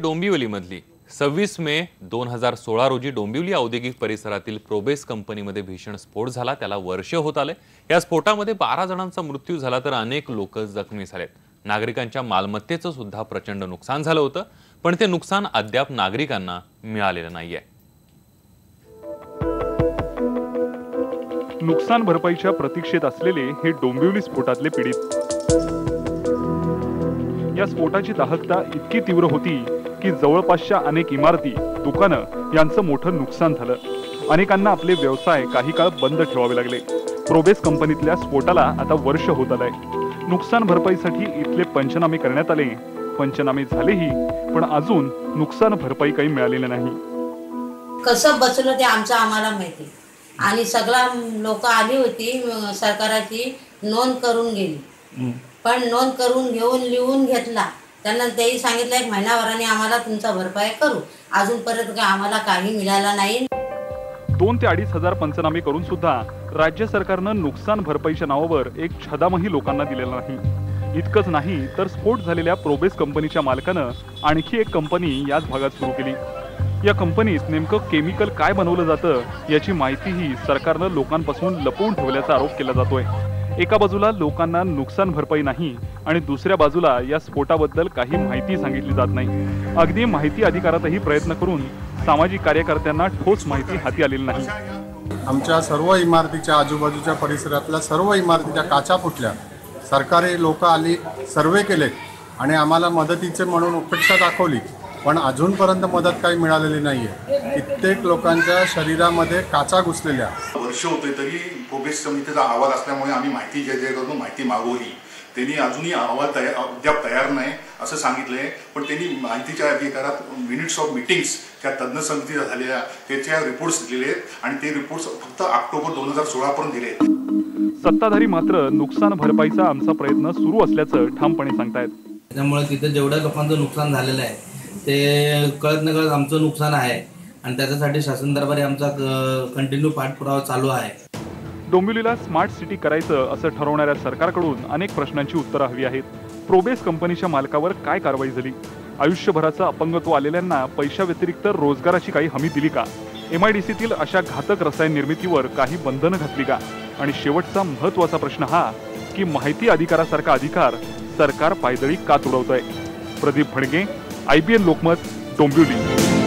डोंबिवलीमधली. सव्वीस मे दोन हजार सोळा रोजी डोंबिवली औद्योगिक परिसरातील प्रोबेस कंपनीमध्ये भीषण स्फोट झाला. त्याला वर्ष होत आले. या स्फोटामध्ये बारा जणांचा मृत्यू झाला तर अनेक लोक जखमी झालेत. नागरिकांच्या मालमत्तेचं सुद्धा प्रचंड नुकसान झालं होतं पण ते नुकसान अद्याप नागरिकांना मिळालेलं नाहीये. नुकसान भरपाईच्या प्रतीक्षेत असलेले हे डोंबिवली स्फोटातले पीडित. या स्फोटाची दाहकता इतकी तीव्र होती की जवळपासच्या अनेक इमारती दुकानं यांचं मोठं नुकसान झालं. अनेकांना आपले व्यवसाय काही काळ बंद ठेवावे लागले. प्रोबेस कंपनीतल्या स्फोटाला आता वर्ष होत आलंय. नुकसान भरपाईसाठी इथले पंचनामे करण्यात आले. पंचनामे झालेही पण अजून नुकसान भरपाई काही मिळालेलं नाही. कसं बसलं ते आमचं आम्हाला माहिती. आणि सगळा लोक आली होती सरकाराची नोंद करून गेली. पण नोंद करून घेऊन लिहून घेतला. त्यांना तेही सांगितलं एक महिनाभराने आम्हाला तुमचा भरपाई करू. अजूनपर्यंत काय आम्हाला काही मिळाला नाही. दोन ते अडीच हजार पंचनामे करून सुद्धा राज्य सरकारनं नुकसान भरपाईच्या नावावर एक छदामही लोकांना दिलेला नाही. इतकंच नाही तर स्फोट झालेल्या प्रोबेस कंपनीच्या मालकानं आणखी एक कंपनी याच भागात सुरू केली. या कंपनीत नेमकं केमिकल काय बनवलं जातं याची माहितीही सरकारनं लोकांपासून लपवून ठेवल्याचा आरोप केला जातोय. एका बाजूला लोकांना नुकसान भरपाई नाही आणि दुसऱ्या बाजूला या स्फोटाबद्दल काही माहिती सांगितली जात नाही. अगदी माहिती अधिकारातही प्रयत्न करून सामाजिक कार्यकर्त्यांना ठोस माहिती हाती आलेली नाही. आमच्या सर्व इमारतीच्या आजूबाजूच्या परिसरातल्या सर्व इमारतीच्या काचा फुटल्या. सरकारी लोक आली सर्वे केले आणि आम्हाला मदतीचे म्हणून उपेक्षा दाखवली. पण अजूनपर्यंत मदत काही मिळालेली नाही आहे कित्येक लोकांच्या शरीरामध्ये काचा घुसलेल्या. वर्ष होते तरी प्रोग्रेस समितीचा अहवाल असल्यामुळे आम्ही माहिती जे जे करून माहिती मागवली. त्यांनी अजूनही अहवाल तयार अद्याप तयार नाही असं सांगितलंय. पण त्यांनी माहितीच्या अधिकारात मिनिट्स ऑफ मिटिंग्स त्या तज्ज्ञ समितीच्या झालेल्या त्याच्या रिपोर्ट्स दिलेले आहेत. आणि ते रिपोर्ट्स फक्त ऑक्टोबर दोन हजार सोळापर्यंत दिले आहेत. सत्ताधारी मात्र नुकसान भरपाईचा आमचा प्रयत्न सुरू असल्याचं ठामपणे सांगतायत. त्यामुळे तिथं जेवढ्या लोकांचं नुकसान झालेलं आहे ते कळत न कळत आमचं नुकसान आहे. आणि त्याच्यासाठी शासन दरबारी आमचा कंटिन्यू पाठपुरावा चालू आहे. डोंबिवलीला स्मार्ट सिटी करायचं असं ठरवणाऱ्या सरकारकडून अनेक प्रश्नांची उत्तरं हवी आहेत. प्रोबेस कंपनीच्या मालकावर काय कारवाई झाली? आयुष्यभराचं अपंगत्व आलेल्यांना पैशाव्यतिरिक्त रोजगाराची काही हमी दिली का? एम आय डी सीतील अशा घातक रसायन निर्मितीवर काही बंधनं घातली का? आणि शेवटचा महत्त्वाचा प्रश्न हा की माहिती अधिकारासारखा अधिकार सरकार पायदळी का तुडवतंय? Pradeep Bhange I B N Lokmat Dombivli.